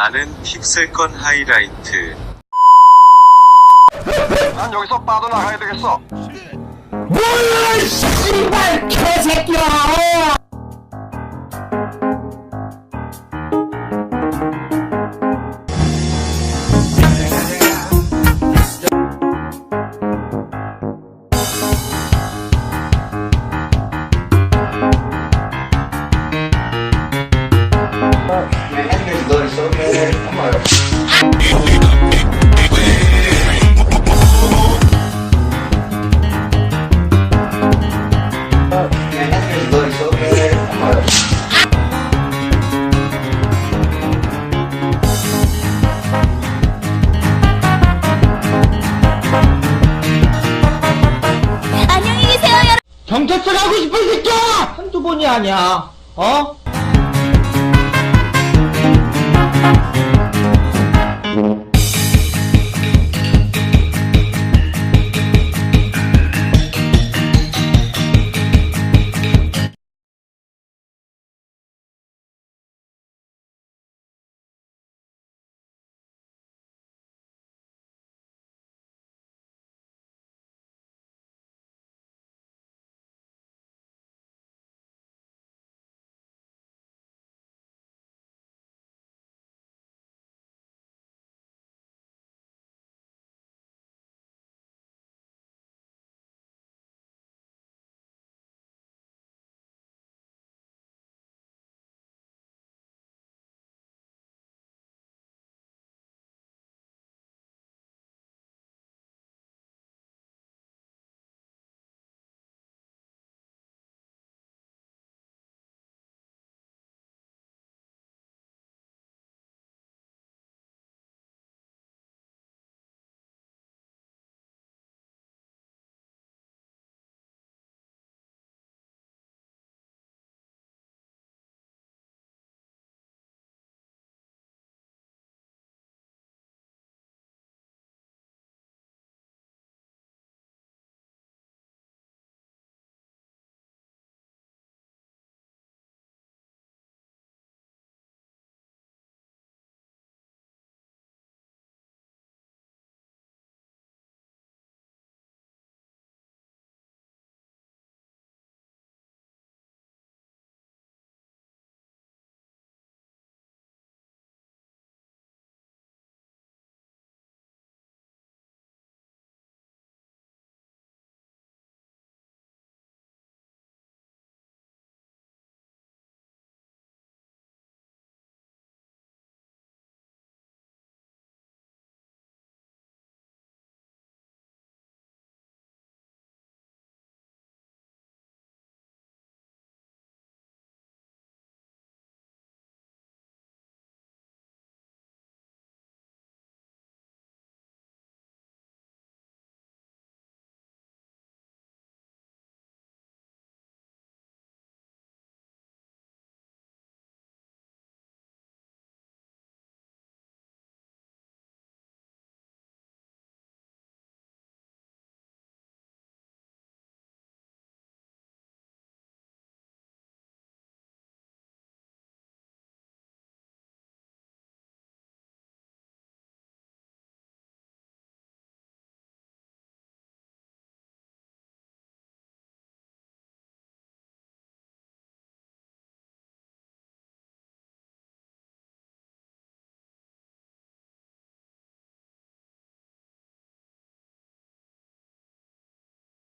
나는 픽셀건 하이라이트. 난 여기서 빠져나가야 되겠어. 몰라 씨발 개새끼야 계세요, 여러분. 경찰서 가고 싶은 새끼야 한두 번이 아니야 어?